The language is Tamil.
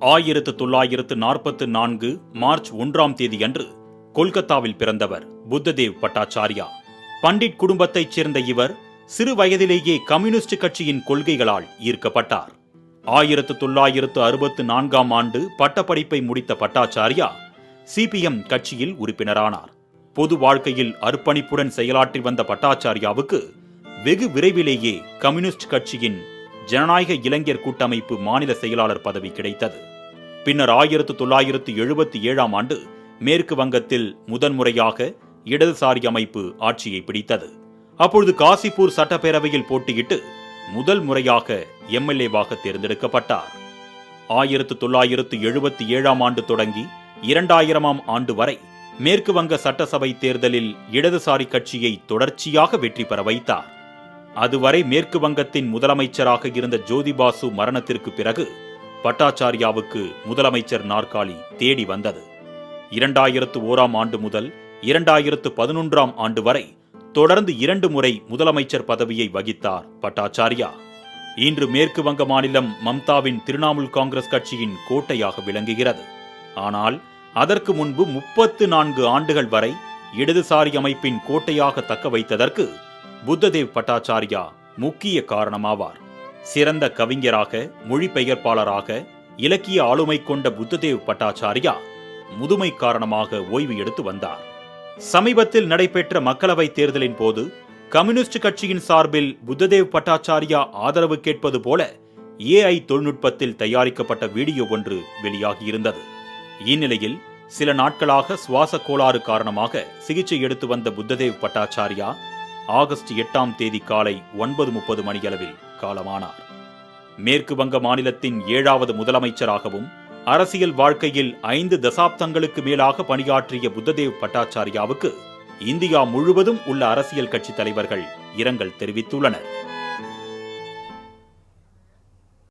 ஆயிரத்து தொள்ளாயிரத்து நாற்பத்து நான்கு மார்ச் ஒன்றாம் தேதியன்று கொல்கத்தாவில் பிறந்தவர் புத்ததேவ் பட்டாச்சாரியா. பண்டிட் குடும்பத்தைச் சேர்ந்த இவர் சிறு வயதிலேயே கம்யூனிஸ்ட் கட்சியின் கொள்கைகளால் ஈர்க்கப்பட்டார். ஆயிரத்து தொள்ளாயிரத்து அறுபத்து நான்காம் ஆண்டு பட்டப்படிப்பை முடித்த பட்டாச்சாரியா சிபிஎம் கட்சியில் உறுப்பினரானார். பொது வாழ்க்கையில் அர்ப்பணிப்புடன் செயலாற்றி வந்த பட்டாச்சாரியாவுக்கு வெகு விரைவிலேயே கம்யூனிஸ்ட் கட்சியின் ஜனநாயக இளைஞர் கூட்டமைப்பு மாநில செயலாளர் பதவி கிடைத்தது. பின்னர் ஆயிரத்து தொள்ளாயிரத்து எழுபத்தி ஏழாம் ஆண்டு மேற்கு வங்கத்தில் முதன்முறையாக இடதுசாரி அமைப்பு ஆட்சியை பிடித்தது. அப்பொழுது காசிப்பூர் சட்டப்பேரவையில் போட்டியிட்டு முதல் முறையாக எம்எல்ஏவாக தேர்ந்தெடுக்கப்பட்டார். ஆயிரத்து தொள்ளாயிரத்து எழுபத்தி ஏழாம் ஆண்டு தொடங்கி இரண்டாயிரமாம் ஆண்டு வரை மேற்கு வங்க சட்டசபை தேர்தலில் இடதுசாரி கட்சியை தொடர்ச்சியாக வெற்றி பெற வைத்தார். அதுவரை மேற்கு வங்கத்தின் முதலமைச்சராக இருந்த ஜோதிபாசு மரணத்திற்கு பிறகு பட்டாச்சாரியாவுக்கு முதலமைச்சர் நாற்காலி தேடி வந்தது. இரண்டாயிரத்து ஓராம் ஆண்டு முதல் இரண்டாயிரத்து பதினொன்றாம் ஆண்டு வரை தொடர்ந்து இரண்டு முறை முதலமைச்சர் பதவியை வகித்தார் பட்டாச்சாரியா. இன்று மேற்கு வங்க மாநிலம் மம்தாவின் திரிணாமுல் காங்கிரஸ் கட்சியின் கோட்டையாக விளங்குகிறது. ஆனால் அதற்கு முன்பு முப்பத்து நான்கு ஆண்டுகள் வரை இடதுசாரி அமைப்பின் கோட்டையாக தக்க வைத்ததற்கு புத்ததேவ் பட்டாச்சாரியா முக்கிய காரணமாவார். சிறந்த கவிஞராக மொழிபெயர்ப்பாளராக இலக்கிய ஆளுமை கொண்ட புத்ததேவ் பட்டாச்சாரியா முதுமை காரணமாக ஓய்வு எடுத்து வந்தார். சமீபத்தில் நடைபெற்ற மக்களவைத் தேர்தலின் போது கம்யூனிஸ்ட் கட்சியின் சார்பில் புத்ததேவ் பட்டாச்சாரியா ஆதரவு கேட்பது போல ஏஐ தொழில்நுட்பத்தில் தயாரிக்கப்பட்ட வீடியோ ஒன்று வெளியாகியிருந்தது. இந்நிலையில் சில நாட்களாக சுவாச கோளாறு காரணமாக சிகிச்சை எடுத்து வந்த புத்ததேவ் பட்டாச்சாரியா ஆகஸ்ட் எட்டாம் தேதி காலை ஒன்பது முப்பது மணியளவில் காலமானார். மேற்கு வங்க மாநிலத்தின் ஏழாவது முதலமைச்சராகவும் அரசியல் வாழ்க்கையில் ஐந்து தசாப்தங்களுக்கு மேலாக பணியாற்றிய புத்ததேவ் பட்டாச்சாரியாவுக்கு இந்தியா முழுவதும் உள்ள அரசியல் கட்சி தலைவர்கள் இரங்கல் தெரிவித்துள்ளனர்.